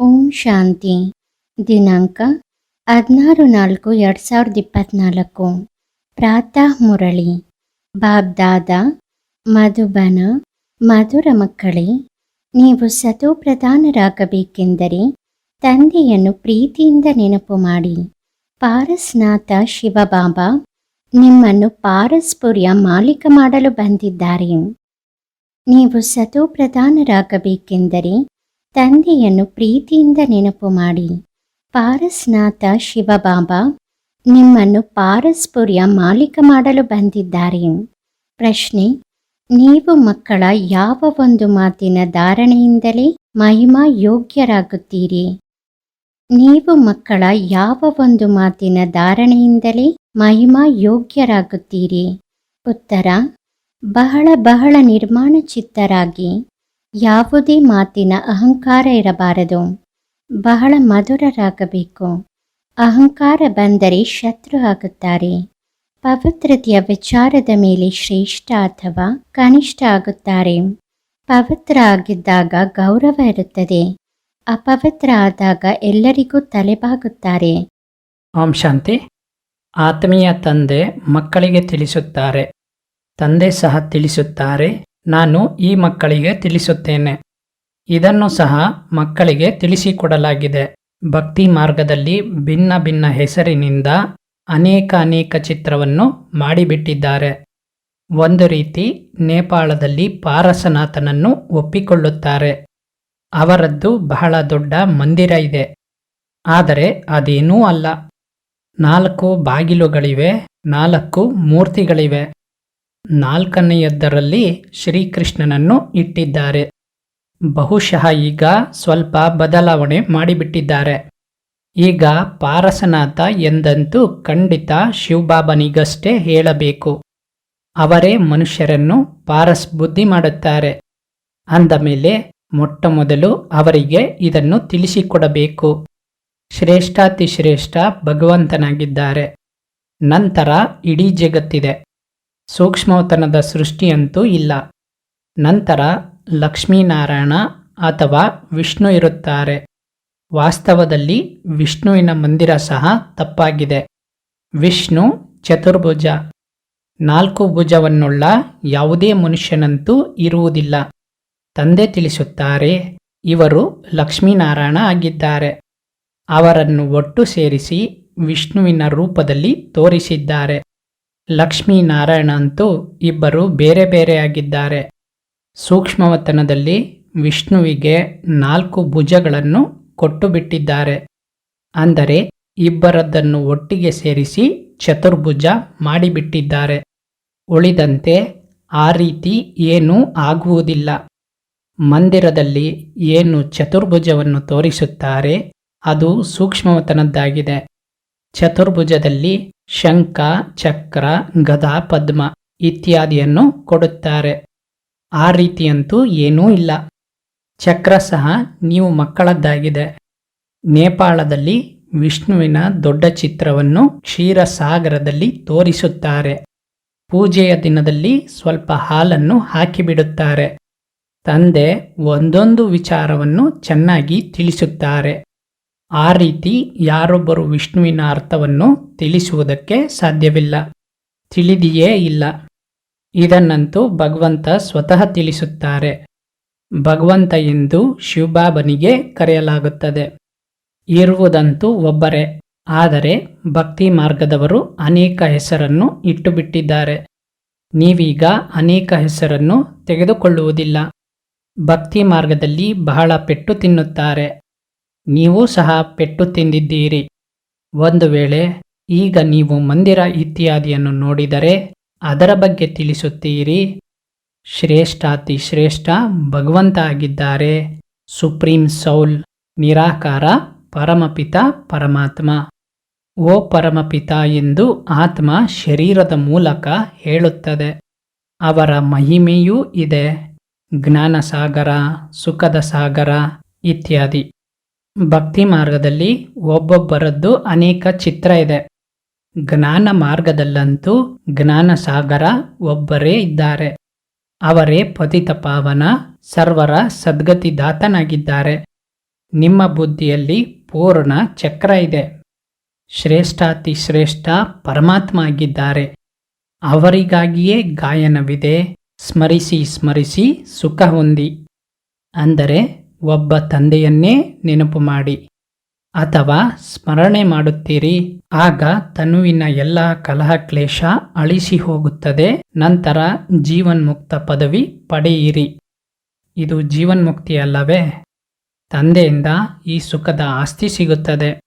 ಓಂ ಶಾಂತಿ. ದಿನಾಂಕ ಹದಿನಾರು ನಾಲ್ಕು ಎರಡು ಸಾವಿರದ ಇಪ್ಪತ್ತ್ನಾಲ್ಕು ಪ್ರಾತಃ ಮುರಳಿ. ಬಾಬ್ದಾದ, ಮಧುಬನ, ಮಧುರ ಮಕ್ಕಳೇ, ನೀವು ಸತೋ ಪ್ರಧಾನರಾಗಬೇಕೆಂದರೆ ತಂದೆಯನ್ನು ಪ್ರೀತಿಯಿಂದ ನೆನಪು ಮಾಡಿ. ಪಾರಸ್ನಾಥ ಶಿವಬಾಬಾ ನಿಮ್ಮನ್ನು ಪಾರಸ್ಪುರ್ಯ ಮಾಲೀಕ ಮಾಡಲು ಬಂದಿದ್ದಾರೆ. ನೀವು ಸತೋ ಪ್ರಧಾನರಾಗಬೇಕೆಂದರೆ ತಂದೆಯನ್ನು ಪ್ರೀತಿಯಿಂದ ನೆನಪು ಮಾಡಿ. ಪಾರಸ್ನಾಥ ಶಿವಬಾಬಾ ನಿಮ್ಮನ್ನು ಪಾರಸ್ಪುರ್ಯ ಮಾಲೀಕ ಮಾಡಲು ಬಂದಿದ್ದಾರೆ. ಪ್ರಶ್ನೆ, ನೀವು ಮಕ್ಕಳ ಯಾವ ಒಂದು ಮಾತಿನ ಧಾರಣೆಯಿಂದಲೇ ಮಹಿಮಾ ಯೋಗ್ಯರಾಗುತ್ತೀರಿ? ನೀವು ಮಕ್ಕಳ ಯಾವ ಒಂದು ಮಾತಿನ ಧಾರಣೆಯಿಂದಲೇ ಮಹಿಮಾ ಯೋಗ್ಯರಾಗುತ್ತೀರಿ? ಉತ್ತರ, ಬಹಳ ಬಹಳ ನಿರ್ಮಾಣ ಚಿತ್ತರಾಗಿ ಯಾವುದೇ ಮಾತಿನ ಅಹಂಕಾರ ಇರಬಾರದು. ಬಹಳ ಮಧುರರಾಗಬೇಕು. ಅಹಂಕಾರ ಬಂದರೆ ಶತ್ರು ಆಗುತ್ತಾರೆ. ಪವಿತ್ರತೆಯ ವಿಚಾರದ ಮೇಲೆ ಶ್ರೇಷ್ಠ ಅಥವಾ ಕನಿಷ್ಠ ಆಗುತ್ತಾರೆ. ಪವಿತ್ರ ಆಗಿದ್ದಾಗ ಗೌರವ ಇರುತ್ತದೆ. ಅಪವಿತ್ರ ಆದಾಗ ಎಲ್ಲರಿಗೂ ತಲೆಬಾಗುತ್ತಾರೆ. ಓಂ ಶಾಂತಿ. ಆತ್ಮೀಯ ತಂದೆ ಮಕ್ಕಳಿಗೆ ತಿಳಿಸುತ್ತಾರೆ. ತಂದೆ ಸಹ ತಿಳಿಸುತ್ತಾರೆ. ನಾನು ಈ ಮಕ್ಕಳಿಗೆ ತಿಳಿಸುತ್ತೇನೆ. ಇದನ್ನು ಸಹ ಮಕ್ಕಳಿಗೆ ತಿಳಿಸಿಕೊಡಲಾಗಿದೆ. ಭಕ್ತಿ ಮಾರ್ಗದಲ್ಲಿ ಭಿನ್ನ ಭಿನ್ನ ಹೆಸರಿನಿಂದ ಅನೇಕ ಅನೇಕ ಚಿತ್ರವನ್ನು ಮಾಡಿಬಿಟ್ಟಿದ್ದಾರೆ. ಒಂದು ರೀತಿ ನೇಪಾಳದಲ್ಲಿ ಪಾರಸನಾಥನನ್ನು ಒಪ್ಪಿಕೊಳ್ಳುತ್ತಾರೆ. ಅವರದ್ದು ಬಹಳ ದೊಡ್ಡ ಮಂದಿರ ಇದೆ. ಆದರೆ ಅದೇನೂ ಅಲ್ಲ. ನಾಲ್ಕು ಬಾಗಿಲುಗಳಿವೆ, ನಾಲ್ಕು ಮೂರ್ತಿಗಳಿವೆ. ನಾಲ್ಕನೆಯದ್ದರಲ್ಲಿ ಶ್ರೀಕೃಷ್ಣನನ್ನು ಇಟ್ಟಿದ್ದಾರೆ. ಬಹುಶಃ ಈಗ ಸ್ವಲ್ಪ ಬದಲಾವಣೆ ಮಾಡಿಬಿಟ್ಟಿದ್ದಾರೆ. ಈಗ ಪಾರಸನಾಥ ಎಂದಂತೂ ಖಂಡಿತ ಶಿವಬಾಬನಿಗಷ್ಟೇ ಹೇಳಬೇಕು. ಅವರೇ ಮನುಷ್ಯರನ್ನು ಪಾರಸ್ ಬುದ್ಧಿ ಮಾಡುತ್ತಾರೆ. ಅಂದ ಮೇಲೆ ಮೊಟ್ಟ ಮೊದಲು ಅವರಿಗೆ ಇದನ್ನು ತಿಳಿಸಿಕೊಡಬೇಕು. ಶ್ರೇಷ್ಠಾತಿ ಶ್ರೇಷ್ಠ ಭಗವಂತನಾಗಿದ್ದಾರೆ. ನಂತರ ಇಡೀ ಜಗತ್ತಿದೆ. ಸೂಕ್ಷ್ಮವತನದ ಸೃಷ್ಟಿಯಂತೂ ಇಲ್ಲ. ನಂತರ ಲಕ್ಷ್ಮೀನಾರಾಯಣ ಅಥವಾ ವಿಷ್ಣು ಇರುತ್ತಾರೆ. ವಾಸ್ತವದಲ್ಲಿ ವಿಷ್ಣುವಿನ ಮಂದಿರ ಸಹ ತಪ್ಪಾಗಿದೆ. ವಿಷ್ಣು ಚತುರ್ಭುಜ. ನಾಲ್ಕು ಭುಜವನ್ನುಳ್ಳ ಯಾವುದೇ ಮನುಷ್ಯನಂತೂ ಇರುವುದಿಲ್ಲ. ತಂದೆ ತಿಳಿಸುತ್ತಾರೆ, ಇವರು ಲಕ್ಷ್ಮೀನಾರಾಯಣ ಆಗಿದ್ದಾರೆ. ಅವರನ್ನು ಒಟ್ಟು ಸೇರಿಸಿ ವಿಷ್ಣುವಿನ ರೂಪದಲ್ಲಿ ತೋರಿಸಿದ್ದಾರೆ. ಲಕ್ಷ್ಮೀನಾರಾಯಣ ಅಂತೂ ಇಬ್ಬರು ಬೇರೆ ಬೇರೆಯಾಗಿದ್ದಾರೆ. ಸೂಕ್ಷ್ಮವತನದಲ್ಲಿ ವಿಷ್ಣುವಿಗೆ ನಾಲ್ಕು ಭುಜಗಳನ್ನು ಕೊಟ್ಟು ಬಿಟ್ಟಿದ್ದಾರೆ ಅಂದರೆ ಇಬ್ಬರದ್ದನ್ನು ಒಟ್ಟಿಗೆ ಸೇರಿಸಿ ಚತುರ್ಭುಜ ಮಾಡಿಬಿಟ್ಟಿದ್ದಾರೆ. ಉಳಿದಂತೆ ಆ ರೀತಿ ಏನೂ ಆಗುವುದಿಲ್ಲ. ಮಂದಿರದಲ್ಲಿ ಏನು ಚತುರ್ಭುಜವನ್ನು ತೋರಿಸುತ್ತಾರೆ ಅದು ಸೂಕ್ಷ್ಮವತನದ್ದಾಗಿದೆ. ಚತುರ್ಭುಜದಲ್ಲಿ ಶಂಖ, ಚಕ್ರ, ಗದಾ, ಪದ್ಮ ಇತ್ಯಾದಿಯನ್ನು ಕೊಡುತ್ತಾರೆ. ಆ ರೀತಿಯಂತೂ ಏನೂ ಇಲ್ಲ. ಚಕ್ರ ಸಹ ನೀವು ಮಕ್ಕಳದ್ದಾಗಿದೆ. ನೇಪಾಳದಲ್ಲಿ ವಿಷ್ಣುವಿನ ದೊಡ್ಡ ಚಿತ್ರವನ್ನು ಕ್ಷೀರಸಾಗರದಲ್ಲಿ ತೋರಿಸುತ್ತಾರೆ. ಪೂಜೆಯ ದಿನದಲ್ಲಿ ಸ್ವಲ್ಪ ಹಾಲನ್ನು ಹಾಕಿಬಿಡುತ್ತಾರೆ. ತಂದೆ ಒಂದೊಂದು ವಿಚಾರವನ್ನು ಚೆನ್ನಾಗಿ ತಿಳಿಸುತ್ತಾರೆ. ಆ ರೀತಿ ಯಾರೊಬ್ಬರು ವಿಷ್ಣುವಿನ ಅರ್ಥವನ್ನು ತಿಳಿಸುವುದಕ್ಕೆ ಸಾಧ್ಯವಿಲ್ಲ. ತಿಳಿದಿಯೇ ಇಲ್ಲ. ಇದನ್ನಂತೂ ಭಗವಂತ ಸ್ವತಃ ತಿಳಿಸುತ್ತಾರೆ. ಭಗವಂತ ಎಂದು ಶಿವಬಾಬನಿಗೆ ಕರೆಯಲಾಗುತ್ತದೆ. ಇರುವುದಂತೂ ಒಬ್ಬರೇ. ಆದರೆ ಭಕ್ತಿ ಮಾರ್ಗದವರು ಅನೇಕ ಹೆಸರನ್ನು ಇಟ್ಟುಬಿಟ್ಟಿದ್ದಾರೆ. ನೀವೀಗ ಅನೇಕ ಹೆಸರನ್ನು ತೆಗೆದುಕೊಳ್ಳುವುದಿಲ್ಲ. ಭಕ್ತಿ ಮಾರ್ಗದಲ್ಲಿ ಬಹಳ ಪೆಟ್ಟು ತಿನ್ನುತ್ತಾರೆ. ನೀವು ಸಹ ಪೆಟ್ಟು ತಿಂದಿದ್ದೀರಿ. ಒಂದು ವೇಳೆ ಈಗ ನೀವು ಮಂದಿರ ಇತ್ಯಾದಿಯನ್ನು ನೋಡಿದರೆ ಅದರ ಬಗ್ಗೆ ತಿಳಿಸುತ್ತೀರಿ. ಶ್ರೇಷ್ಠಾತಿ ಶ್ರೇಷ್ಠ ಭಗವಂತ ಆಗಿದ್ದಾರೆ ಸುಪ್ರೀಂ ಸೌಲ್ ನಿರಾಕಾರ ಪರಮಪಿತ ಪರಮಾತ್ಮ. ಓ ಪರಮಪಿತ ಎಂದು ಆತ್ಮ ಶರೀರದ ಮೂಲಕ ಹೇಳುತ್ತದೆ. ಅವರ ಮಹಿಮೆಯೂ ಇದೆ. ಜ್ಞಾನ ಸಾಗರ ಸುಖದ ಸಾಗರ ಇತ್ಯಾದಿ. ಭಕ್ತಿ ಮಾರ್ಗದಲ್ಲಿ ಒಬ್ಬೊಬ್ಬರದ್ದು ಅನೇಕ ಚಿತ್ರ ಇದೆ. ಜ್ಞಾನ ಮಾರ್ಗದಲ್ಲಂತೂ ಜ್ಞಾನ ಸಾಗರ ಒಬ್ಬರೇ ಇದ್ದಾರೆ. ಅವರೇ ಪತಿತ ಪಾವನ, ಸರ್ವರ ಸದ್ಗತಿದಾತನಾಗಿದ್ದಾರೆ ನಿಮ್ಮ ಬುದ್ಧಿಯಲ್ಲಿ ಪೂರ್ಣ ಚಕ್ರ ಇದೆ. ಶ್ರೇಷ್ಠಾತಿ ಶ್ರೇಷ್ಠ ಪರಮಾತ್ಮ ಆಗಿದ್ದಾರೆ. ಅವರಿಗಾಗಿಯೇ ಗಾಯನವಿದೆ. ಸ್ಮರಿಸಿ ಸ್ಮರಿಸಿ ಸುಖ ಹೊಂದಿ. ಅಂದರೆ ಒಬ್ಬ ತಂದೆಯನ್ನೇ ನೆನಪು ಮಾಡಿ ಅಥವಾ ಸ್ಮರಣೆ ಮಾಡುತ್ತೀರಿ. ಆಗ ತನುವಿನ ಎಲ್ಲ ಕಲಹ ಕ್ಲೇಶ ಅಳಿಸಿ ಹೋಗುತ್ತದೆ. ನಂತರ ಜೀವನ್ಮುಕ್ತ ಪದವಿ ಪಡೆಯಿರಿ. ಇದು ಜೀವನ್ಮುಕ್ತಿ ಅಲ್ಲವೇ? ತಂದೆಯಿಂದ ಈ ಸುಖದ ಆಸ್ತಿ ಸಿಗುತ್ತದೆ.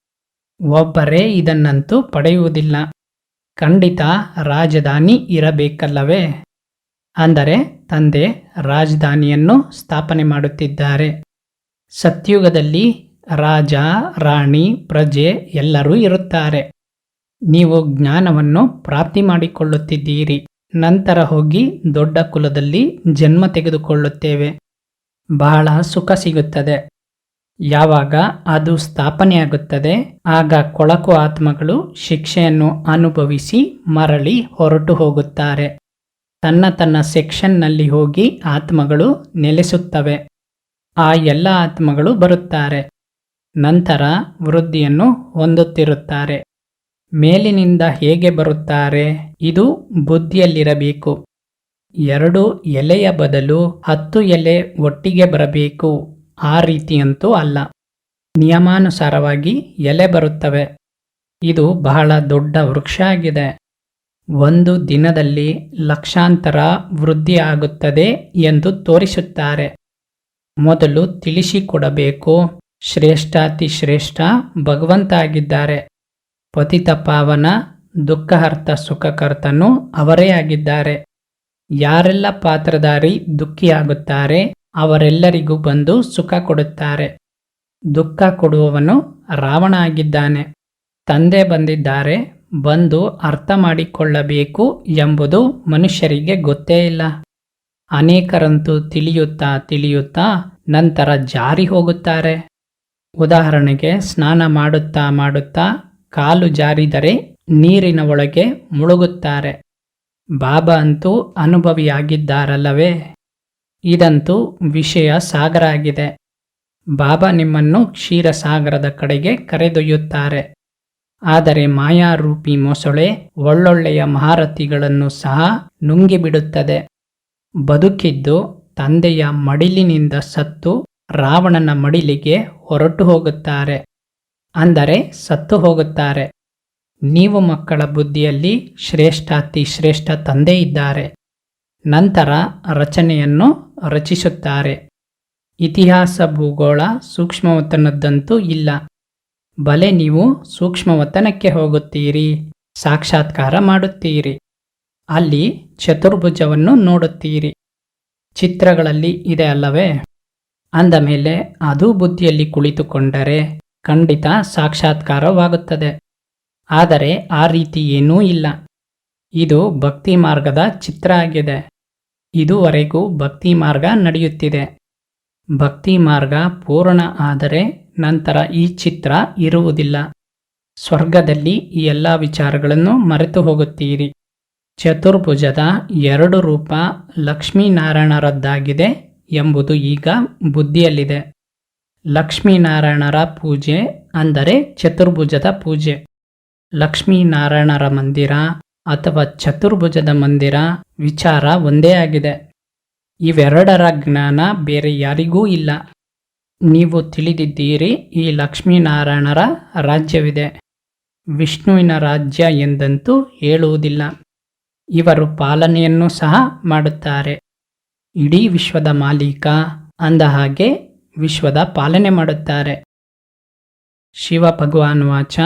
ಒಬ್ಬರೇ ಇದನ್ನಂತೂ ಪಡೆಯುವುದಿಲ್ಲ. ಖಂಡಿತ ರಾಜಧಾನಿ ಇರಬೇಕಲ್ಲವೇ? ಅಂದರೆ ತಂದೆ ರಾಜಧಾನಿಯನ್ನು ಸ್ಥಾಪನೆ ಮಾಡುತ್ತಿದ್ದಾರೆ. ಸತ್ಯುಗದಲ್ಲಿ ರಾಜ, ರಾಣಿ, ಪ್ರಜೆ ಎಲ್ಲರೂ ಇರುತ್ತಾರೆ. ನೀವು ಜ್ಞಾನವನ್ನು ಪ್ರಾಪ್ತಿ ಮಾಡಿಕೊಳ್ಳುತ್ತಿದ್ದೀರಿ. ನಂತರ ಹೋಗಿ ದೊಡ್ಡ ಕುಲದಲ್ಲಿ ಜನ್ಮ ತೆಗೆದುಕೊಳ್ಳುತ್ತೇವೆ. ಬಹಳ ಸುಖ ಸಿಗುತ್ತದೆ. ಯಾವಾಗ ಅದು ಸ್ಥಾಪನೆಯಾಗುತ್ತದೆ, ಆಗ ಕೊಳಕು ಆತ್ಮಗಳು ಶಿಕ್ಷೆಯನ್ನು ಅನುಭವಿಸಿ ಮರಳಿ ಹೊರಟು ಹೋಗುತ್ತಾರೆ. ತನ್ನ ತನ್ನ ಸೆಕ್ಷನ್ನಲ್ಲಿ ಹೋಗಿ ಆತ್ಮಗಳು ನೆಲೆಸುತ್ತವೆ. ಆ ಎಲ್ಲ ಆತ್ಮಗಳು ಬರುತ್ತಾರೆ. ನಂತರ ವೃದ್ಧಿಯನ್ನು ಹೊಂದುತ್ತಿರುತ್ತಾರೆ. ಮೇಲಿನಿಂದ ಹೇಗೆ ಬರುತ್ತಾರೆ? ಇದು ಬುದ್ಧಿಯಲ್ಲಿರಬೇಕು. ಎರಡು ಎಲೆಯ ಬದಲು ಹತ್ತು ಎಲೆ ಒಟ್ಟಿಗೆ ಬರಬೇಕು. ಆ ರೀತಿಯಂತೂ ಅಲ್ಲ. ನಿಯಮಾನುಸಾರವಾಗಿ ಎಲೆ ಬರುತ್ತವೆ. ಇದು ಬಹಳ ದೊಡ್ಡ ವೃಕ್ಷ ಆಗಿದೆ. ಒಂದು ದಿನದಲ್ಲಿ ಲಕ್ಷಾಂತರ ವೃದ್ಧಿ ಆಗುತ್ತದೆ ಎಂದು ತೋರಿಸುತ್ತಾರೆ. ಮೊದಲು ತಿಳಿಸಿಕೊಡಬೇಕು. ಶ್ರೇಷ್ಠಾತಿ ಶ್ರೇಷ್ಠ ಭಗವಂತ ಆಗಿದ್ದಾರೆ ಪತಿತ ಪಾವನ, ದುಃಖಹರ್ತ ಸುಖಕರ್ತನು ಅವರೇ ಆಗಿದ್ದಾರೆ. ಯಾರೆಲ್ಲ ಪಾತ್ರಧಾರಿ ದುಃಖಿಯಾಗುತ್ತಾರೆ, ಅವರೆಲ್ಲರಿಗೂ ಬಂದು ಸುಖ ಕೊಡುತ್ತಾರೆ. ದುಃಖ ಕೊಡುವವನು ರಾವಣ ಆಗಿದ್ದಾನೆ ತಂದೆ ಬಂದಿದ್ದಾರೆ, ಬಂದು ಅರ್ಥ ಮಾಡಿಕೊಳ್ಳಬೇಕು ಎಂಬುದು ಮನುಷ್ಯರಿಗೆ ಗೊತ್ತೇ ಇಲ್ಲ. ಅನೇಕರಂತೂ ತಿಳಿಯುತ್ತಾ ತಿಳಿಯುತ್ತಾ ನಂತರ ಜಾರಿ ಹೋಗುತ್ತಾರೆ. ಉದಾಹರಣೆಗೆ ಸ್ನಾನ ಮಾಡುತ್ತಾ ಮಾಡುತ್ತಾ ಕಾಲು ಜಾರಿದರೆ ನೀರಿನ ಒಳಗೆ ಮುಳುಗುತ್ತಾರೆ. ಬಾಬಾ ಅಂತೂ ಅನುಭವಿಯಾಗಿದ್ದಾರಲ್ಲವೇ? ಇದಂತೂ ವಿಷಯ ಸಾಗರ ಆಗಿದೆ ಬಾಬಾ ನಿಮ್ಮನ್ನು ಕ್ಷೀರಸಾಗರದ ಕಡೆಗೆ ಕರೆದೊಯ್ಯುತ್ತಾರೆ. ಆದರೆ ಮಾಯಾರೂಪಿ ಮೊಸಳೆ ಒಳ್ಳೊಳ್ಳೆಯ ಮಹಾರಥಿಗಳನ್ನು ಸಹ ನುಂಗಿಬಿಡುತ್ತದೆ. ಬದುಕಿದ್ದು ತಂದೆಯ ಮಡಿಲಿನಿಂದ ಸತ್ತು ರಾವಣನ ಮಡಿಲಿಗೆ ಹೊರಟು ಹೋಗುತ್ತಾರೆ. ಅಂದರೆ ಸತ್ತು ಹೋಗುತ್ತಾರೆ. ನೀವು ಮಕ್ಕಳ ಬುದ್ಧಿಯಲ್ಲಿ ಶ್ರೇಷ್ಠಾತಿ ಶ್ರೇಷ್ಠ ತಂದೆ ಇದ್ದಾರೆ. ನಂತರ ರಚನೆಯನ್ನು ರಚಿಸುತ್ತಾರೆ. ಇತಿಹಾಸ ಭೂಗೋಳ ಸೂಕ್ಷ್ಮವತನದ್ದಂತೂ ಇಲ್ಲ. ಬಲೆ ನೀವು ಸೂಕ್ಷ್ಮವತನಕ್ಕೆ ಹೋಗುತ್ತೀರಿ, ಸಾಕ್ಷಾತ್ಕಾರ ಮಾಡುತ್ತೀರಿ. ಅಲ್ಲಿ ಚತುರ್ಭುಜವನ್ನು ನೋಡುತ್ತೀರಿ. ಚಿತ್ರಗಳಲ್ಲಿ ಇದೆ ಅಲ್ಲವೇ? ಅಂದ ಮೇಲೆ ಅದು ಬುದ್ಧಿಯಲ್ಲಿ ಕುಳಿತುಕೊಂಡರೆ ಖಂಡಿತ ಸಾಕ್ಷಾತ್ಕಾರವಾಗುತ್ತದೆ. ಆದರೆ ಆ ರೀತಿ ಏನೂ ಇಲ್ಲ. ಇದು ಭಕ್ತಿ ಮಾರ್ಗದ ಚಿತ್ರ ಆಗಿದೆ. ಇದುವರೆಗೂ ಭಕ್ತಿ ಮಾರ್ಗ ನಡೆಯುತ್ತಿದೆ. ಭಕ್ತಿ ಮಾರ್ಗ ಪೂರ್ಣ ಆದರೆ ನಂತರ ಈ ಚಿತ್ರ ಇರುವುದಿಲ್ಲ. ಸ್ವರ್ಗದಲ್ಲಿ ಈ ಎಲ್ಲ ವಿಚಾರಗಳನ್ನು ಮರೆತು ಹೋಗುತ್ತೀರಿ. ಚತುರ್ಭುಜದ ಎರಡು ರೂಪ ಲಕ್ಷ್ಮೀನಾರಾಯಣರದ್ದಾಗಿದೆ ಎಂಬುದು ಈಗ ಬುದ್ಧಿಯಲ್ಲಿದೆ. ಲಕ್ಷ್ಮೀನಾರಾಯಣರ ಪೂಜೆ ಅಂದರೆ ಚತುರ್ಭುಜದ ಪೂಜೆ. ಲಕ್ಷ್ಮೀನಾರಾಯಣರ ಮಂದಿರ ಅಥವಾ ಚತುರ್ಭುಜದ ಮಂದಿರ ವಿಚಾರ ಒಂದೇ ಆಗಿದೆ. ಇವೆರಡರ ಜ್ಞಾನ ಬೇರೆ ಯಾರಿಗೂ ಇಲ್ಲ. ನೀವು ತಿಳಿದಿದ್ದೀರಿ ಈ ಲಕ್ಷ್ಮೀನಾರಾಯಣರ ರಾಜ್ಯವಿದೆ. ವಿಷ್ಣುವಿನ ರಾಜ್ಯ ಎಂದಂತೂ ಹೇಳುವುದಿಲ್ಲ. ಇವರು ಪಾಲನೆಯನ್ನು ಸಹ ಮಾಡುತ್ತಾರೆ. ಇಡೀ ವಿಶ್ವದ ಮಾಲೀಕ ಅಂದ ಹಾಗೆ ವಿಶ್ವದ ಪಾಲನೆ ಮಾಡುತ್ತಾರೆ. ಶಿವ ಭಗವಾನ್ ವಾಚ,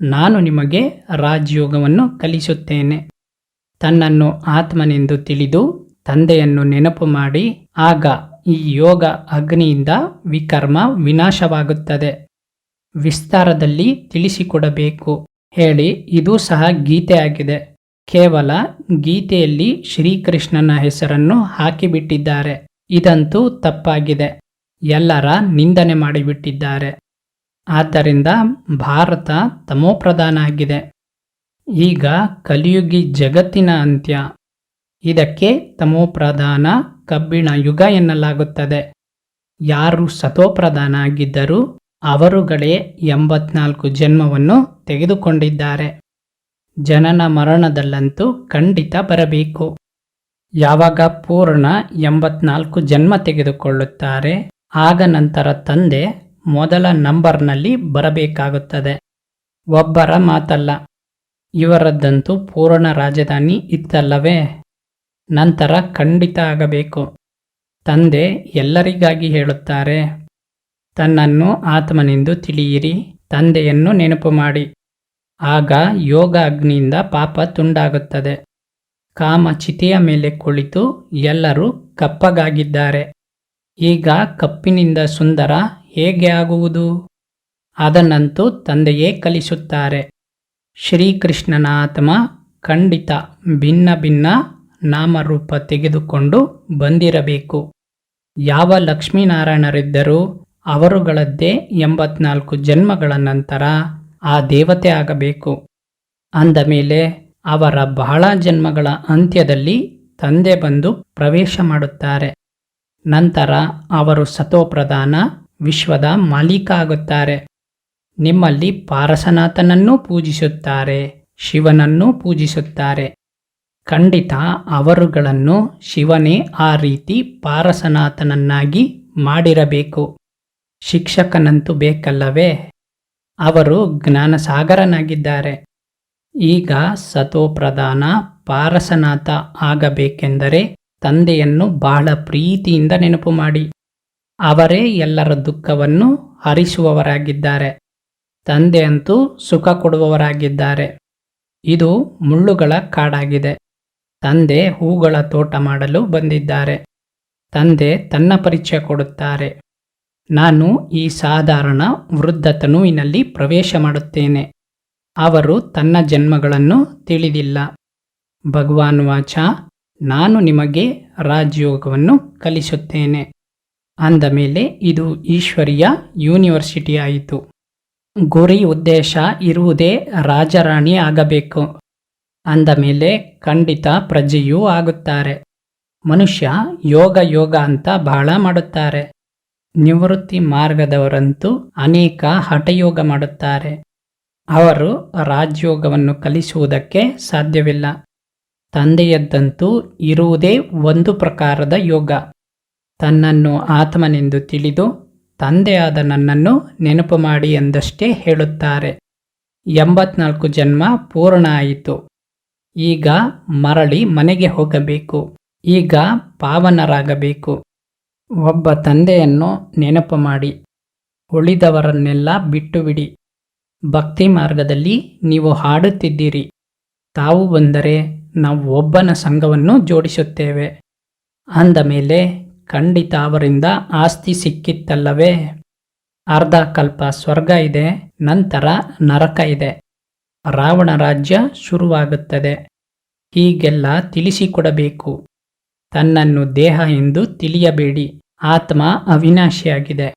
ನಾನು ನಿಮಗೆ ರಾಜಯೋಗವನ್ನು ಕಲಿಸುತ್ತೇನೆ. ತನ್ನನ್ನು ಆತ್ಮನೆಂದು ತಿಳಿದು ತಂದೆಯನ್ನು ನೆನಪು ಮಾಡಿ, ಆಗ ಈ ಯೋಗ ಅಗ್ನಿಯಿಂದ ವಿಕರ್ಮ ವಿನಾಶವಾಗುತ್ತದೆ. ವಿಸ್ತಾರದಲ್ಲಿ ತಿಳಿಸಿಕೊಡಬೇಕು. ಹೇಳಿ, ಇದು ಸಹ ಗೀತೆ ಆಗಿದೆ ಕೇವಲ ಗೀತೆಯಲ್ಲಿ ಶ್ರೀಕೃಷ್ಣನ ಹೆಸರನ್ನು ಹಾಕಿಬಿಟ್ಟಿದ್ದಾರೆ. ಇದಂತೂ ತಪ್ಪಾಗಿದೆ. ಎಲ್ಲರ ನಿಂದನೆ ಮಾಡಿಬಿಟ್ಟಿದ್ದಾರೆ. ಆದ್ದರಿಂದ ಭಾರತ ತಮೋಪ್ರಧಾನ ಆಗಿದೆ. ಈಗ ಕಲಿಯುಗಿ ಜಗತ್ತಿನ ಅಂತ್ಯ. ಇದಕ್ಕೆ ತಮೋಪ್ರಧಾನ ಕಬ್ಬಿಣ ಯುಗ ಎನ್ನಲಾಗುತ್ತದೆ. ಯಾರು ಸತೋಪ್ರಧಾನ ಆಗಿದ್ದರೂ ಅವರುಗಳೇ ಎಂಬತ್ನಾಲ್ಕು ಜನ್ಮವನ್ನು ತೆಗೆದುಕೊಂಡಿದ್ದಾರೆ. ಜನನ ಮರಣದಲ್ಲಂತೂ ಖಂಡಿತ ಬರಬೇಕು. ಯಾವಾಗ ಪೂರ್ಣ ಎಂಬತ್ನಾಲ್ಕು ಜನ್ಮ ತೆಗೆದುಕೊಳ್ಳುತ್ತಾರೆ, ಆಗ ನಂತರ ತಂದೆ ಮೊದಲ ನಂಬರ್ನಲ್ಲಿ ಬರಬೇಕಾಗುತ್ತದೆ. ಒಬ್ಬರ ಮಾತಲ್ಲ. ಇವರದ್ದಂತೂ ಪೂರ್ಣ ರಾಜಧಾನಿ ಇತ್ತಲ್ಲವೇ? ನಂತರ ಖಂಡಿತ ಆಗಬೇಕು. ತಂದೆ ಎಲ್ಲರಿಗಾಗಿ ಹೇಳುತ್ತಾರೆ, ತನ್ನನ್ನು ಆತ್ಮನೆಂದು ತಿಳಿಯಿರಿ, ತಂದೆಯನ್ನು ನೆನಪು ಮಾಡಿ. ಆಗ ಯೋಗ ಅಗ್ನಿಯಿಂದ ಪಾಪ ತುಂಡಾಗುತ್ತದೆ. ಕಾಮ ಚಿತೆಯ ಮೇಲೆ ಕುಳಿತು ಎಲ್ಲರೂ ಕಪ್ಪಗಾಗಿದ್ದಾರೆ. ಈಗ ಕಪ್ಪಿನಿಂದ ಸುಂದರ ಹೇಗೆ ಆಗುವುದು? ಅದನ್ನಂತೂ ತಂದೆಯೇ ಕಲಿಸುತ್ತಾರೆ. ಶ್ರೀಕೃಷ್ಣನ ಆತ್ಮ ಖಂಡಿತ ಭಿನ್ನ ಭಿನ್ನ ನಾಮರೂಪ ತೆಗೆದುಕೊಂಡು ಬಂದಿರಬೇಕು. ಯಾವ ಲಕ್ಷ್ಮೀನಾರಾಯಣರಿದ್ದರೂ ಅವರುಗಳದ್ದೇ ಎಂಬತ್ನಾಲ್ಕು ಜನ್ಮಗಳ ನಂತರ ಆ ದೇವತೆ ಆಗಬೇಕು. ಅಂದ ಮೇಲೆ ಅವರ ಬಹಳ ಜನ್ಮಗಳ ಅಂತ್ಯದಲ್ಲಿ ತಂದೆ ಬಂದು ಪ್ರವೇಶ ಮಾಡುತ್ತಾರೆ. ನಂತರ ಅವರು ಸತೋಪ್ರಧಾನ, ವಿಶ್ವದ ಮಾಲೀಕ ಆಗುತ್ತಾರೆ. ನಿಮ್ಮಲ್ಲಿ ಪಾರಸನಾಥನನ್ನೂ ಪೂಜಿಸುತ್ತಾರೆ, ಶಿವನನ್ನೂ ಪೂಜಿಸುತ್ತಾರೆ. ಖಂಡಿತ ಅವರುಗಳನ್ನು ಶಿವನೇ ಆ ರೀತಿ ಪಾರಸನಾಥನನ್ನಾಗಿ ಮಾಡಿರಬೇಕು. ಶಿಕ್ಷಕನಂತೂ ಬೇಕಲ್ಲವೇ? ಅವರು ಜ್ಞಾನಸಾಗರನಾಗಿದ್ದಾರೆ. ಈಗ ಸತೋಪ್ರಧಾನ ಪಾರಸನಾಥ ಆಗಬೇಕೆಂದರೆ ತಂದೆಯನ್ನು ಬಹಳ ಪ್ರೀತಿಯಿಂದ ನೆನಪು ಮಾಡಿ. ಅವರೇ ಎಲ್ಲರ ದುಃಖವನ್ನು ಹರಿಸುವವರಾಗಿದ್ದಾರೆ. ತಂದೆಯಂತೂ ಸುಖ ಕೊಡುವವರಾಗಿದ್ದಾರೆ. ಇದು ಮುಳ್ಳುಗಳ ಕಾಡಾಗಿದೆ. ತಂದೆ ಹೂಗಳ ತೋಟ ಮಾಡಲು ಬಂದಿದ್ದಾರೆ. ತಂದೆ ತನ್ನ ಪರಿಚಯ ಕೊಡುತ್ತಾರೆ. ನಾನು ಈ ಸಾಧಾರಣ ವೃದ್ಧ ತನುವಿನಲ್ಲಿ ಪ್ರವೇಶ ಮಾಡುತ್ತೇನೆ. ಅವರು ತನ್ನ ಜನ್ಮಗಳನ್ನು ತಿಳಿದಿಲ್ಲ. ಭಗವಾನ್ ವಾಚ, ನಾನು ನಿಮಗೆ ರಾಜಯೋಗವನ್ನು ಕಲಿಸುತ್ತೇನೆ. ಅಂದ ಮೇಲೆ ಇದು ಈಶ್ವರಿಯ ಯೂನಿವರ್ಸಿಟಿ ಆಯಿತು ಗುರಿ ಉದ್ದೇಶ ಇರುವುದೇ ರಾಜರಾಣಿ ಆಗಬೇಕು. ಅಂದ ಮೇಲೆ ಖಂಡಿತ ಪ್ರಜೆಯೂ ಆಗುತ್ತಾರೆ. ಮನುಷ್ಯ ಯೋಗ ಯೋಗ ಅಂತ ಬಹಳ ಮಾಡುತ್ತಾರೆ. ನಿವೃತ್ತಿ ಮಾರ್ಗದವರಂತೂ ಅನೇಕ ಹಠಯೋಗ ಮಾಡುತ್ತಾರೆ. ಅವರು ರಾಜಯೋಗವನ್ನು ಕಲಿಸುವುದಕ್ಕೆ ಸಾಧ್ಯವಿಲ್ಲ. ತಂದೆಯದ್ದಂತೂ ಇರುವುದೇ ಒಂದು ಪ್ರಕಾರದ ಯೋಗ. ತನ್ನನ್ನು ಆತ್ಮನೆಂದು ತಿಳಿದು ತಂದೆಯಾದ ನನ್ನನ್ನು ನೆನಪು ಮಾಡಿ ಎಂದಷ್ಟೇ ಹೇಳುತ್ತಾರೆ. ಎಂಬತ್ನಾಲ್ಕು ಜನ್ಮ ಪೂರ್ಣ ಆಯಿತು ಈಗ ಮರಳಿ ಮನೆಗೆ ಹೋಗಬೇಕು. ಈಗ ಪಾವನರಾಗಬೇಕು. ಒಬ್ಬ ತಂದೆಯನ್ನು ನೆನಪು ಮಾಡಿ. ಉಳಿದವರನ್ನೆಲ್ಲ ಬಿಟ್ಟು ಬಿಡಿ ಭಕ್ತಿ ಮಾರ್ಗದಲ್ಲಿ ನೀವು ಹಾಡುತ್ತಿದ್ದೀರಿ. ತಾವು ಬಂದರೆ ನಾವು ಒಬ್ಬನ ಸಂಘವನ್ನು ಜೋಡಿಸುತ್ತೇವೆ. ಅಂದ ಮೇಲೆ, ಖಂಡಿತ ಅವರಿಂದ ಆಸ್ತಿ ಸಿಕ್ಕಿತ್ತಲ್ಲವೇ? ಅರ್ಧ ಕಲ್ಪ ಸ್ವರ್ಗ ಇದೆ, ನಂತರ ನರಕ ಇದೆ. ರಾವಣ ರಾಜ್ಯ ಶುರುವಾಗುತ್ತದೆ. ಹೀಗೆಲ್ಲ ತಿಳಿಸಿಕೊಡಬೇಕು. ತನ್ನನ್ನು ದೇಹ ಎಂದು ತಿಳಿಯಬೇಡಿ. ಆತ್ಮ ಅವಿನಾಶಿಯಾಗಿದೆ.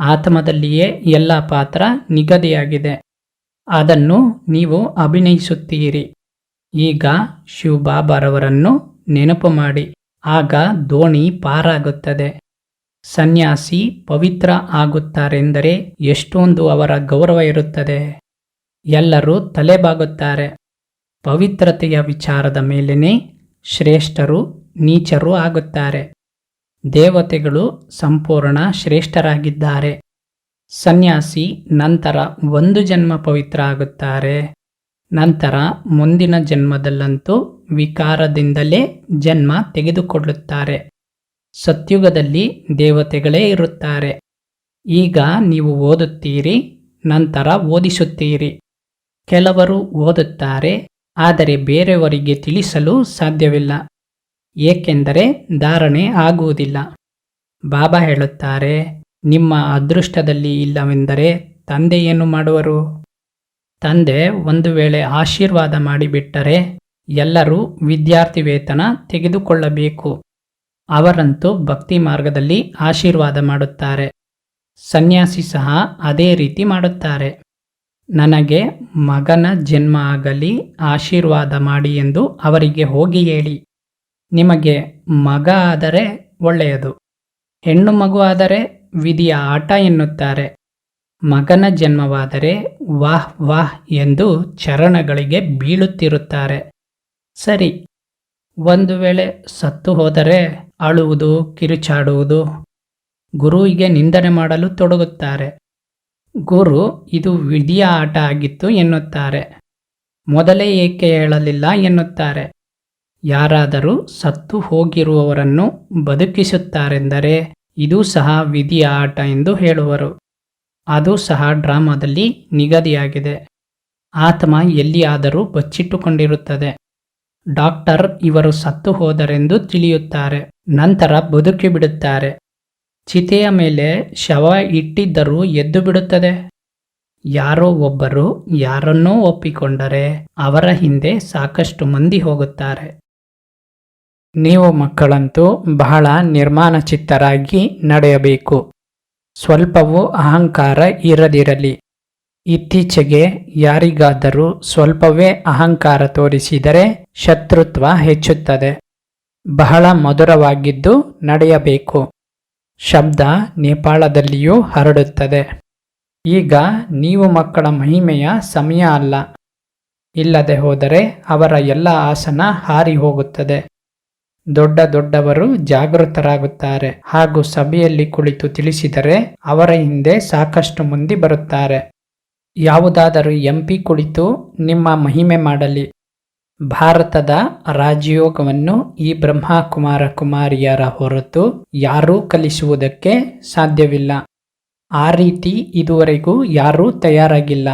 ಆತ್ಮದಲ್ಲಿಯೇ ಎಲ್ಲ ಪಾತ್ರ ನಿಗದಿಯಾಗಿದೆ. ಅದನ್ನು ನೀವು ಅಭಿನಯಿಸುತ್ತೀರಿ. ಈಗ ಶಿವಬಾಬಾರವರನ್ನು ನೆನಪು ಮಾಡಿ. ಆಗ ದೋಣಿ ಪಾರಾಗುತ್ತದೆ. ಸನ್ಯಾಸಿ ಪವಿತ್ರ ಆಗುತ್ತಾರೆಂದರೆ ಎಷ್ಟೊಂದು ಅವರ ಗೌರವ ಇರುತ್ತದೆ. ಎಲ್ಲರೂ ತಲೆಬಾಗುತ್ತಾರೆ. ಪವಿತ್ರತೆಯ ವಿಚಾರದ ಮೇಲೇನೆ ಶ್ರೇಷ್ಠರು, ನೀಚರು ಆಗುತ್ತಾರೆ. ದೇವತೆಗಳು ಸಂಪೂರ್ಣ ಶ್ರೇಷ್ಠರಾಗಿದ್ದಾರೆ. ಸನ್ಯಾಸಿ ನಂತರ ಒಂದು ಜನ್ಮ ಪವಿತ್ರ ಆಗುತ್ತಾರೆ. ನಂತರ ಮುಂದಿನ ಜನ್ಮದಲ್ಲಂತೂ ವಿಕಾರದಿಂದಲೇ ಜನ್ಮ ತೆಗೆದುಕೊಳ್ಳುತ್ತಾರೆ. ಸತ್ಯುಗದಲ್ಲಿ ದೇವತೆಗಳೇ ಇರುತ್ತಾರೆ. ಈಗ ನೀವು ಓದುತ್ತೀರಿ, ನಂತರ ಓದಿಸುತ್ತೀರಿ. ಕೆಲವರು ಓದುತ್ತಾರೆ, ಆದರೆ ಬೇರೆಯವರಿಗೆ ತಿಳಿಸಲು ಸಾಧ್ಯವಿಲ್ಲ. ಏಕೆಂದರೆ ಧಾರಣೆ ಆಗುವುದಿಲ್ಲ. ಬಾಬಾ ಹೇಳುತ್ತಾರೆ, ನಿಮ್ಮ ಅದೃಷ್ಟದಲ್ಲಿ ಇಲ್ಲವೆಂದರೆ ತಂದೆ ಏನು ಮಾಡುವರು? ತಂದೆ ಒಂದು ವೇಳೆ ಆಶೀರ್ವಾದ ಮಾಡಿಬಿಟ್ಟರೆ ಎಲ್ಲರೂ ವಿದ್ಯಾರ್ಥಿ ವೇತನ ತೆಗೆದುಕೊಳ್ಳಬೇಕು. ಅವರಂತೂ ಭಕ್ತಿ ಮಾರ್ಗದಲ್ಲಿ ಆಶೀರ್ವಾದ ಮಾಡುತ್ತಾರೆ. ಸನ್ಯಾಸಿ ಸಹ ಅದೇ ರೀತಿ ಮಾಡುತ್ತಾರೆ. ನನಗೆ ಮಗನ ಜನ್ಮ ಆಗಲಿ, ಆಶೀರ್ವಾದ ಮಾಡಿ ಎಂದು ಅವರಿಗೆ ಹೋಗಿ ಹೇಳಿ. ನಿಮಗೆ ಮಗ ಆದರೆ ಒಳ್ಳೆಯದು. ಹೆಣ್ಣು ಮಗು ಆದರೆ ವಿಧಿಯ ಆಟ ಎನ್ನುತ್ತಾರೆ. ಮಗನ ಜನ್ಮವಾದರೆ ವಾಹ್ ವಾಹ್ ಎಂದು ಚರಣಗಳಿಗೆ ಬೀಳುತ್ತಿರುತ್ತಾರೆ. ಸರಿ, ಒಂದು ವೇಳೆ ಸತ್ತು ಹೋದರೆ ಅಳುವುದು, ಕಿರುಚಾಡುವುದು, ಗುರುವಿಗೆ ನಿಂದನೆ ಮಾಡಲು ತೊಡಗುತ್ತಾರೆ. ಗುರು ಇದು ವಿಧಿಯ ಆಟ ಆಗಿತ್ತು ಎನ್ನುತ್ತಾರೆ. ಮೊದಲೇ ಏಕೆ ಹೇಳಲಿಲ್ಲ ಎನ್ನುತ್ತಾರೆ. ಯಾರಾದರೂ ಸತ್ತು ಹೋಗಿರುವವರನ್ನು ಬದುಕಿಸುತ್ತಾರೆಂದರೆ ಇದು ಸಹ ವಿಧಿಯ ಆಟ ಎಂದು ಹೇಳುವರು. ಅದು ಸಹ ಡ್ರಾಮಾದಲ್ಲಿ ನಿಗದಿಯಾಗಿದೆ. ಆತ್ಮ ಎಲ್ಲಿಯಾದರೂ ಬಚ್ಚಿಟ್ಟುಕೊಂಡಿರುತ್ತದೆ. ಡಾಕ್ಟರ್ ಇವರು ಸತ್ತು ಹೋದರೆಂದು ತಿಳಿಯುತ್ತಾರೆ, ನಂತರ ಬದುಕಿ ಬಿಡುತ್ತಾರೆ. ಚಿತೆಯ ಮೇಲೆ ಶವ ಇಟ್ಟಿದ್ದರೂ ಎದ್ದು ಬಿಡುತ್ತದೆ. ಯಾರೋ ಒಬ್ಬರು ಯಾರನ್ನೋ ಒಪ್ಪಿಕೊಂಡರೆ ಅವರ ಹಿಂದೆ ಸಾಕಷ್ಟು ಮಂದಿ ಹೋಗುತ್ತಾರೆ. ನೀವು ಮಕ್ಕಳಂತೂ ಬಹಳ ನಿರ್ಮಾಣ ಚಿತ್ತರಾಗಿ ನಡೆಯಬೇಕು. ಸ್ವಲ್ಪವೂ ಅಹಂಕಾರ ಇರದಿರಲಿ. ಇತ್ತೀಚೆಗೆ ಯಾರಿಗಾದರೂ ಸ್ವಲ್ಪವೇ ಅಹಂಕಾರ ತೋರಿಸಿದರೆ ಶತ್ರುತ್ವ ಹೆಚ್ಚುತ್ತದೆ. ಬಹಳ ಮಧುರವಾಗಿದ್ದು ನಡೆಯಬೇಕು. ಶಬ್ದ ನೇಪಾಳದಲ್ಲಿಯೂ ಹರಡುತ್ತದೆ. ಈಗ ನೀವು ಮಕ್ಕಳ ಮಹಿಮೆಯ ಸಮಯ ಅಲ್ಲ. ಇಲ್ಲದೆ ಹೋದರೆ ಅವರ ಎಲ್ಲ ಆಸನ ಹಾರಿ ಹೋಗುತ್ತದೆ. ದೊಡ್ಡ ದೊಡ್ಡವರು ಜಾಗೃತರಾಗುತ್ತಾರೆ ಹಾಗೂ ಸಭೆಯಲ್ಲಿ ಕುಳಿತು ತಿಳಿಸಿದರೆ ಅವರ ಹಿಂದೆ ಸಾಕಷ್ಟು ಮಂದಿ ಬರುತ್ತಾರೆ. ಯಾವುದಾದರೂ ಎಂಪಿ ಕುಳಿತು ನಿಮ್ಮ ಮಹಿಮೆ ಮಾಡಲಿ. ಭಾರತದ ರಾಜಯೋಗವನ್ನು ಈ ಬ್ರಹ್ಮಕುಮಾರ ಕುಮಾರಿಯರ ಹೊರತು ಯಾರೂ ಕಲಿಸುವುದಕ್ಕೆ ಸಾಧ್ಯವಿಲ್ಲ. ಆ ರೀತಿ ಇದುವರೆಗೂ ಯಾರೂ ತಯಾರಾಗಿಲ್ಲ.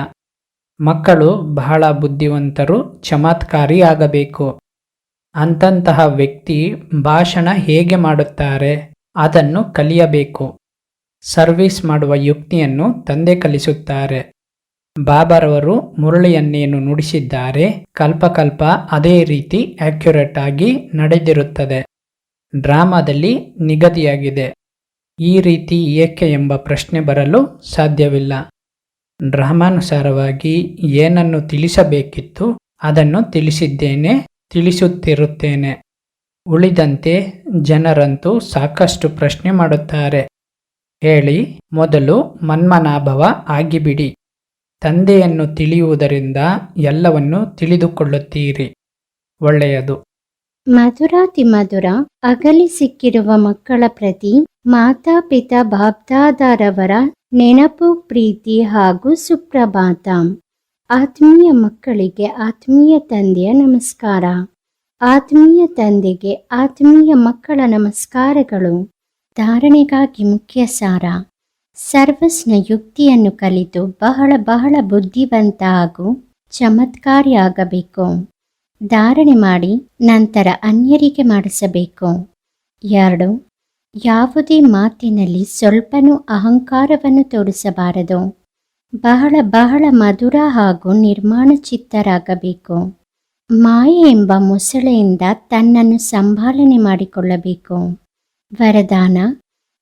ಮಕ್ಕಳು ಬಹಳ ಬುದ್ಧಿವಂತರು ಚಮತ್ಕಾರಿ ಆಗಬೇಕು ಅಂತಂತಹ ವ್ಯಕ್ತಿ ಭಾಷಣ ಹೇಗೆ ಮಾಡುತ್ತಾರೆ ಅದನ್ನು ಕಲಿಯಬೇಕು. ಸರ್ವಿಸ್ ಮಾಡುವ ಯುಕ್ತಿಯನ್ನು ತಂದೆ ಕಲಿಸುತ್ತಾರೆ. ಬಾಬರವರು ಮುರಳಿಯನ್ನೇನು ನುಡಿಸಿದ್ದಾರೆ ಕಲ್ಪಕಲ್ಪ ಅದೇ ರೀತಿ ಆಕ್ಯುರೇಟ್ ಆಗಿ ನಡೆದಿರುತ್ತದೆ. ಡ್ರಾಮಾದಲ್ಲಿ ನಿಗದಿಯಾಗಿದೆ. ಈ ರೀತಿ ಏಕೆ ಎಂಬ ಪ್ರಶ್ನೆ ಬರಲು ಸಾಧ್ಯವಿಲ್ಲ. ಡ್ರಾಮಾನುಸಾರವಾಗಿ ಏನನ್ನು ತಿಳಿಸಬೇಕಿತ್ತು ಅದನ್ನು ತಿಳಿಸಿದ್ದೇನೆ. ತಿಳಿಸುತ್ತಿರುತ್ತೇನೆ. ಉಳಿದಂತೆ ಜನರಂತೂ ಸಾಕಷ್ಟು ಪ್ರಶ್ನೆ ಮಾಡುತ್ತಾರೆ. ಹೇಳಿ, ಮೊದಲು ಮನ್ಮನಾಭವ ಆಗಿಬಿಡಿ. ತಂದೆಯನ್ನು ತಿಳಿಯುವುದರಿಂದ ಎಲ್ಲವನ್ನು ತಿಳಿದುಕೊಳ್ಳುತ್ತೀರಿ. ಒಳ್ಳೆಯದು. ಮಧುರಾತಿ ಮಧುರ, ಅಗಲಿ ಸಿಕ್ಕಿರುವ ಮಕ್ಕಳ ಪ್ರತಿ ಮಾತಾಪಿತಾ ಬಾಬ್ದಾದಾರವರ ನೆನಪು, ಪ್ರೀತಿ ಹಾಗೂ ಸುಪ್ರಭಾತ. ಆತ್ಮೀಯ ಮಕ್ಕಳಿಗೆ ಆತ್ಮೀಯ ತಂದೆಯ ನಮಸ್ಕಾರ. ಆತ್ಮೀಯ ತಂದೆಗೆ ಆತ್ಮೀಯ ಮಕ್ಕಳ ನಮಸ್ಕಾರಗಳು. ಧಾರಣೆಗಾಗಿ ಮುಖ್ಯ ಸಾರ ಸರ್ವಸ್ನ ಯುಕ್ತಿಯನ್ನು ಕಲಿತು ಬಹಳ ಬಹಳ ಬುದ್ಧಿವಂತ ಹಾಗೂ ಚಮತ್ಕಾರಿಯಾಗಬೇಕು. ಧಾರಣೆ ಮಾಡಿ ನಂತರ ಅನ್ಯರಿಗೆ ಮಾಡಿಸಬೇಕು. ಎರಡು, ಯಾವುದೇ ಮಾತಿನಲ್ಲಿ ಸ್ವಲ್ಪನೂ ಅಹಂಕಾರವನ್ನು ತೋರಿಸಬಾರದು. ಬಹಳ ಬಹಳ ಮಧುರ ಹಾಗೂ ನಿರ್ಮಾಣ ಚಿತ್ತರಾಗಬೇಕು ಮಾಯೆ ಎಂಬ ಮೊಸಳೆಯಿಂದ ತನ್ನನ್ನು ಸಂಭಾಲನೆ ಮಾಡಿಕೊಳ್ಳಬೇಕು. ವರದಾನ,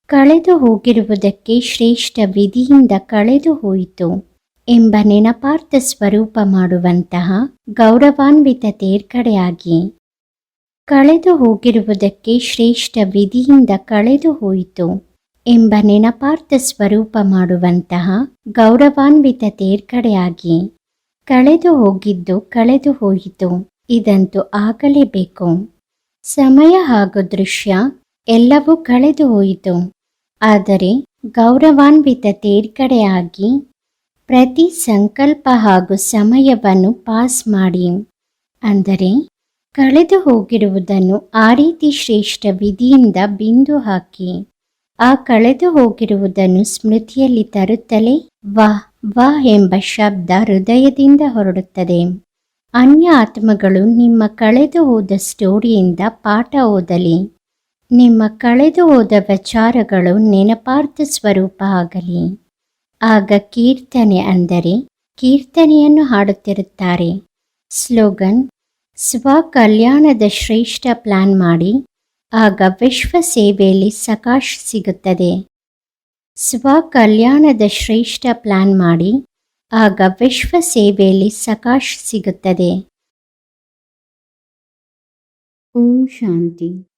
ಕಳೆದು ಹೋಗಿರುವುದಕ್ಕೆ ಶ್ರೇಷ್ಠ ವಿಧಿಯಿಂದ ಕಳೆದು ಹೋಯಿತು ಎಂಬ ನೆನಪಾರ್ಥ ಸ್ವರೂಪ ಮಾಡುವಂತಹ ಗೌರವಾನ್ವಿತ ತೇರ್ಗಡೆಯಾಗಿ. ಕಳೆದು ಹೋಗಿರುವುದಕ್ಕೆ ಶ್ರೇಷ್ಠ ವಿಧಿಯಿಂದ ಕಳೆದು ಹೋಯಿತು ಎಂಬ ನೆನಪಾರ್ಥ ಸ್ವರೂಪ ಮಾಡುವಂತಹ ಗೌರವಾನ್ವಿತ ತೇರ್ಗಡೆಯಾಗಿ, ಕಳೆದು ಹೋಗಿದ್ದು ಕಳೆದು ಹೋಯಿತು, ಇದಂತೂ ಆಗಲೇಬೇಕು. ಸಮಯ ಹಾಗೂ ದೃಶ್ಯ ಎಲ್ಲವೂ ಕಳೆದು ಹೋಯಿತು. ಆದರೆ ಗೌರವಾನ್ವಿತ ತೇರ್ಗಡೆಯಾಗಿ ಪ್ರತಿ ಸಂಕಲ್ಪ ಹಾಗೂ ಸಮಯವನ್ನು ಪಾಸ್ ಮಾಡಿ, ಅಂದರೆ ಕಳೆದು ಹೋಗಿರುವುದನ್ನು ಆ ರೀತಿ ಶ್ರೇಷ್ಠ ವಿಧಿಯಿಂದ ಬಿಂದು ಹಾಕಿ ಆ ಕಳೆದು ಹೋಗಿರುವುದನ್ನು ಸ್ಮೃತಿಯಲ್ಲಿ ತರುತ್ತಲೇ ವಾ ವಾ ಎಂಬ ಶಬ್ದ ಹೃದಯದಿಂದ ಹೊರಡುತ್ತದೆ. ಅನ್ಯ ಆತ್ಮಗಳು ನಿಮ್ಮ ಕಳೆದು ಹೋದ ಸ್ಟೋರಿಯಿಂದ ಪಾಠ ಓದಲಿ. ನಿಮ್ಮ ಕಳೆದು ಹೋದ ವಿಚಾರಗಳು ನೆನಪಾರ್ಥ ಸ್ವರೂಪ ಆಗಲಿ. ಆಗ ಕೀರ್ತನೆ ಅಂದರೆ ಕೀರ್ತನೆಯನ್ನು ಹಾಡುತ್ತಿರುತ್ತಾರೆ. ಸ್ಲೋಗನ್, ಸ್ವಕಲ್ಯಾಣದ ಶ್ರೇಷ್ಠ ಪ್ಲಾನ್ ಮಾಡಿ ಆಗ ವಿಶ್ವ ಸೇವೆಯಲ್ಲಿ ಸಕಾಶ್ ಸಿಗುತ್ತದೆ. ಸ್ವ ಕಲ್ಯಾಣದ ಶ್ರೇಷ್ಠ ಪ್ಲಾನ್ ಮಾಡಿ, ಆಗ ವಿಶ್ವ ಸೇವೆಯಲ್ಲಿ ಸಕಾಶ್ ಸಿಗುತ್ತದೆ. ಓಂ ಶಾಂತಿ.